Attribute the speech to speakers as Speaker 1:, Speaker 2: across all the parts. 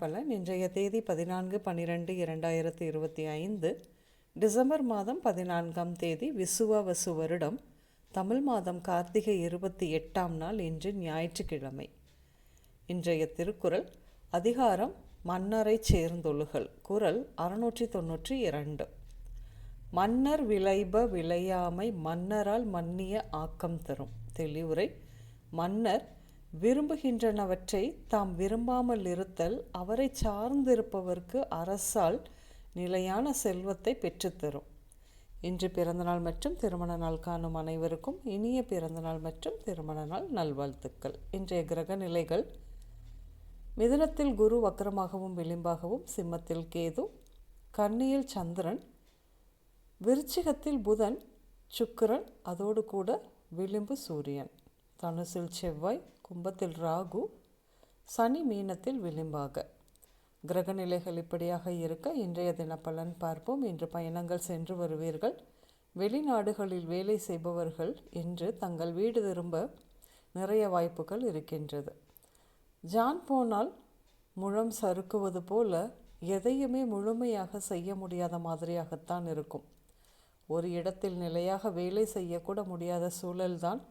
Speaker 1: பலன் இன்றைய தேதி பதினான்கு பன்னிரெண்டு இரண்டாயிரத்தி இருபத்தி ஐந்து டிசம்பர் மாதம் பதினான்காம் தேதி விசுவவசு வருடம் தமிழ் மாதம் கார்த்திகை இருபத்தி எட்டாம் நாள் இன்று ஞாயிற்றுக்கிழமை. இன்றைய திருக்குறள் அதிகாரம் மன்னரை சேர்ந்தொழுகல் குரல் அறுநூற்றி தொன்னூற்றி இரண்டு. மன்னர் விளைப விளையாமை மன்னரால் மன்னிய ஆக்கம் தரும். தெளிவுரை மன்னர் விரும்புகின்றனவற்றை தாம் விரும்பாமல் இருத்தல் அவரை சார்ந்திருப்பவர்க்கு அரசால் நிலையான செல்வத்தை பெற்றுத்தரும். இன்று பிறந்தநாள் மற்றும் திருமண நாள் காணும் அனைவருக்கும் இனிய பிறந்தநாள் மற்றும் திருமண நாள் நல்வாழ்த்துக்கள். இன்றைய கிரக நிலைகள் மிதனத்தில் குரு வக்கரமாகவும் விளிம்பாகவும் சிம்மத்தில் கேது கன்னியில் சந்திரன் விருச்சிகத்தில் புதன் சுக்கிரன் அதோடு கூட விளிம்பு சூரியன். தனுசில் செவ்வாய் கும்பத்தில் ராகு சனி மீனத்தில் விளிம்பாக. கிரகநிலைகள் இப்படியாக இருக்க இன்றைய தின பலன் பார்ப்போம். இன்று பயணங்கள் சென்று வருவீர்கள். வெளிநாடுகளில் வேலை செய்பவர்கள் இன்று தங்கள் வீடு திரும்ப நிறைய வாய்ப்புகள் இருக்கின்றது. ஜான் போனால் முழம் சறுக்குவது போல எதையுமே முழுமையாக செய்ய முடியாத மாதிரியாகத்தான் இருக்கும். ஒரு இடத்தில் நிலையாக வேலை செய்யக்கூட முடியாத சூழல்தான்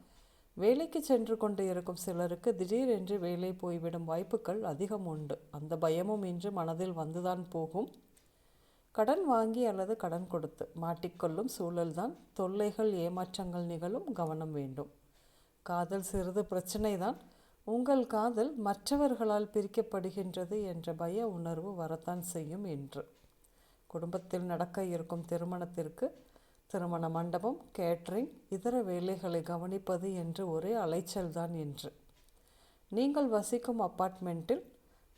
Speaker 1: வேலைக்கு சென்று கொண்டு இருக்கும் சிலருக்கு திடீரென்று வேலை போய்விடும் வாய்ப்புகள் அதிகம் உண்டு. அந்த பயமும் இன்று மனதில் வந்துதான் போகும். கடன் வாங்கி அல்லது கடன் கொடுத்து மாட்டிக்கொள்ளும் சூழல்தான் தொல்லைகள் ஏமாற்றங்கள் நிகழும் கவனம் வேண்டும். காதல் சிறிது பிரச்சனை தான் உங்கள் காதல் மற்றவர்களால் பிரிக்கப்படுகின்றது என்ற பய உணர்வு வரத்தான் செய்யும் என்று குடும்பத்தில் நடக்க இருக்கும் திருமணத்திற்கு திருமண மண்டபம் கேட்ரிங் இதர வேலைகளை கவனிப்பது என்று ஒரே அலைச்சல்தான் என்று. நீங்கள் வசிக்கும் அப்பார்ட்மெண்ட்டில்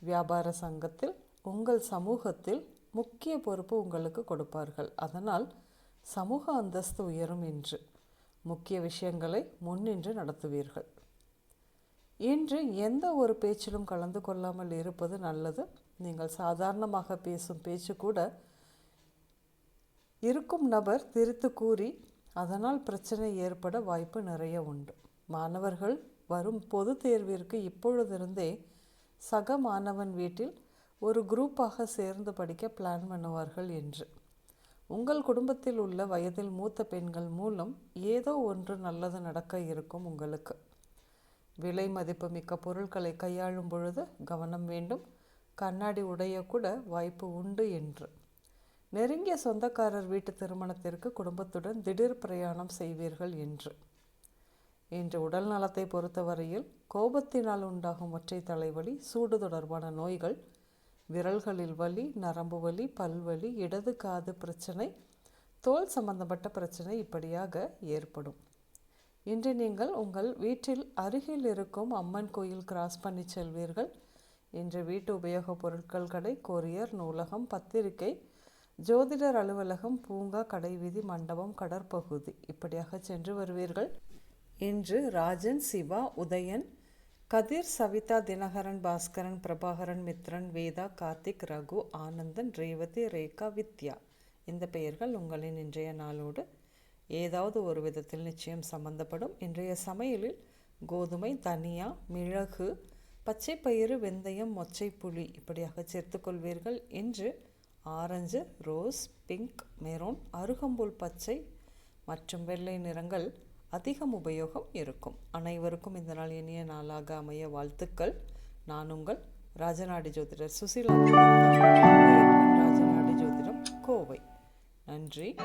Speaker 1: வியாபார சங்கத்தில் உங்கள் சமூகத்தில் முக்கிய பொறுப்பு உங்களுக்கு கொடுப்பார்கள். அதனால் சமூக அந்தஸ்து உயரும் என்று முக்கிய விஷயங்களை முன்னின்று நடத்துவீர்கள். இன்று எந்த ஒரு பேச்சிலும் கலந்து கொள்ளாமல் இருப்பது நல்லது. நீங்கள் சாதாரணமாக பேசும் பேச்சு கூட இருக்கும் நபர் திருத்து கூறி அதனால் பிரச்சனை ஏற்பட வாய்ப்பு நிறைய உண்டு. மாணவர்கள் வரும் பொது தேர்விற்கு இப்பொழுதிருந்தே சக மாணவன் வீட்டில் ஒரு குரூப்பாக சேர்ந்து படிக்க பிளான் பண்ணுவார்கள் என்று. உங்கள் குடும்பத்தில் உள்ள வயதில் மூத்த பெண்கள் மூலம் ஏதோ ஒன்று நல்லது நடக்க இருக்கும் உங்களுக்கு. விலை மதிப்பு மிக்க பொருட்களை கையாளும் பொழுது கவனம் வேண்டும். கண்ணாடி உடையக்கூட வாய்ப்பு உண்டு என்று. நெருங்கிய சொந்தக்காரர் வீட்டு திருமணத்திற்கு குடும்பத்துடன் திடீர் பிரயாணம் செய்வீர்கள் என்று. இன்று உடல் நலத்தை பொறுத்தவரையில் கோபத்தினால் உண்டாகும் ஒற்றை தலைவலி சூடு தொடர்பான நோய்கள் விரல்களில் வலி நரம்பு வலி பல்வலி இடது காது பிரச்சனை தோல் சம்பந்தப்பட்ட பிரச்சனை இப்படியாக ஏற்படும். இன்று நீங்கள் உங்கள் வீட்டில் அருகில் இருக்கும் அம்மன் கோயில் கிராஸ் பண்ணி செல்வீர்கள். இன்று வீட்டு உபயோகப் பொருட்கள் கடை கொரியர் நூலகம் பத்திரிகை ஜோதிடர் அலுவலகம் பூங்கா கடைவீதி மண்டபம் கடற்பகுதி. இப்படியாக சென்று வருவீர்கள். இன்று ராஜன் சிவா உதயன் கதிர் சவிதா தினகரன் பாஸ்கரன் பிரபாகரன் மித்ரன் வேதா கார்த்திக் ரகு ஆனந்தன் ரேவதி ரேகா வித்யா. இந்த பெயர்கள் உங்களின் இன்றைய நாளோடு ஏதாவது ஒரு விதத்தில் நிச்சயம் சம்பந்தப்படும். இன்றைய சமையலில் கோதுமை தனியா மிளகு பச்சை பயிறு வெந்தயம் மொச்சை புளி இப்படியாக சேர்த்துக்கொள்வீர்கள் என்று ஆரஞ்சு ரோஸ் பிங்க் மெரூன் அருகம்புல் பச்சை மற்றும் வெள்ளை நிறங்கள் அதிகம் உபயோகம் இருக்கும். அனைவருக்கும் இந்த நாள் இனிய நாளாக அமைய வாழ்த்துக்கள். நான் உங்கள் ராஜநாடி ஜோதிடர் சுசிலா ராஜநாடி ஜோதிடம் கோவை. நன்றி.